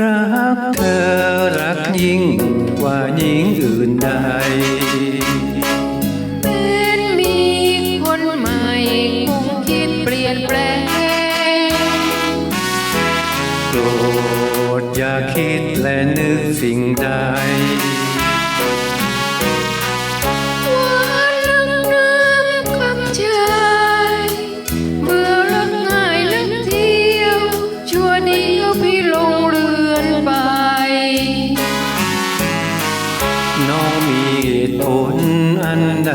รักเธอรักยิ่งกว่าหญิงอื่นใดเป็นมีคนใหม่คงคิดเปลี่ยนแปลงโปรดอย่าคิดและนึกสิ่งใด อันใด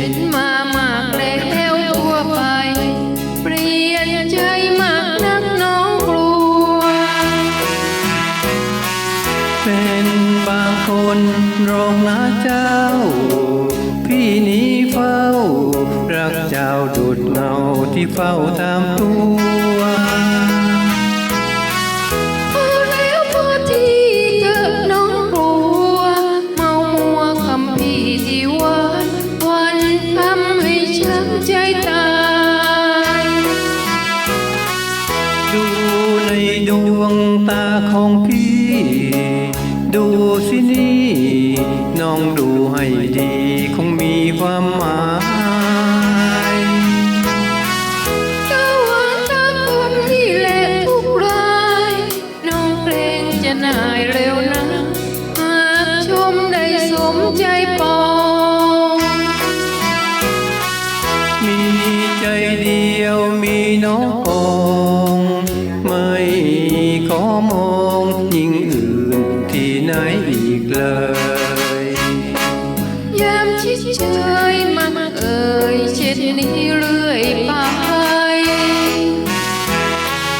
เป็นมามากแล้วทั่วไป เปลี่ยนใจมากนักน้องกลัว เป็นบางคนรองนะเจ้า พี่นี้เฝ้า รักเจ้าดุดเงาที่เฝ้าตามตัว องพี่ ดูสินี่ น้องดูให้ดี คงมีความหมายเจ้าหาตาคนที่แหละทุกราย น้องเกรงจะนายเร็วนะ หากชมได้สมใจปอง มีใจเดียวมีน้องปอง ไหนอีกเลยยามชิดเชยมาเอ่ยเช่นนี้เรื่อยไป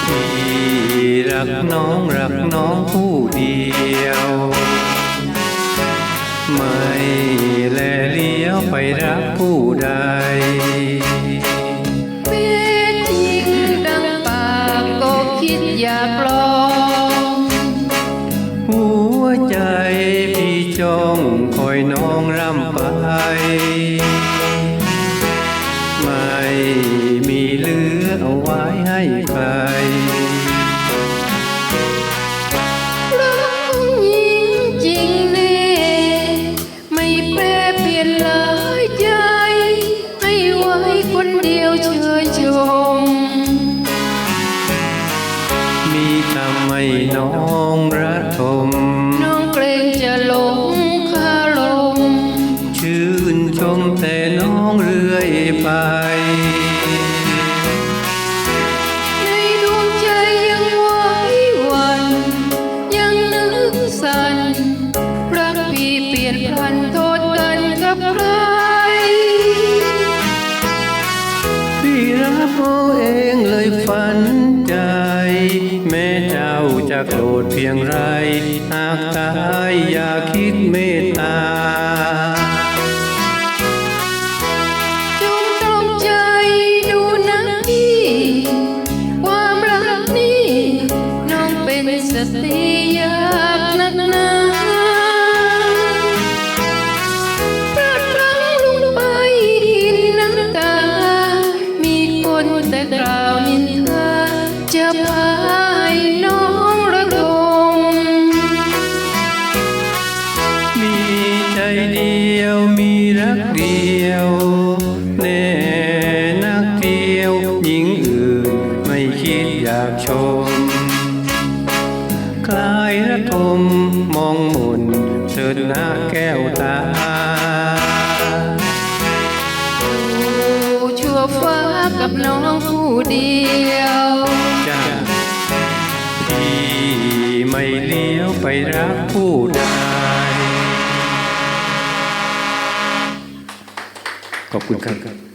พี่รักน้องรักน้องผู้เดียว ไม่แลเลี้ยวไปรักผู้ใดเป็นจริงดังปากก็คิดอยากลอง ไม่มีเหลือเอาไว้ให้ใคร กับใครพี่รับเอาเองเลยฝันใจ แม่เจ้าจะโกรธเพียงไร หากตายอย่าคิดเมตตา จะพาให้น้องระทมมีใจเดียวมีรักเดียวแน่นักเที่ยวหญิงอื่นไม่คิดอยากชม คลายระทมมองหมุนเถิดหน้าแก้วตา บฟ้ากับน้องผู้เดียวจ้าพี่ไม่เลี้ยวไปรักผู้ใดขอบคุณครับ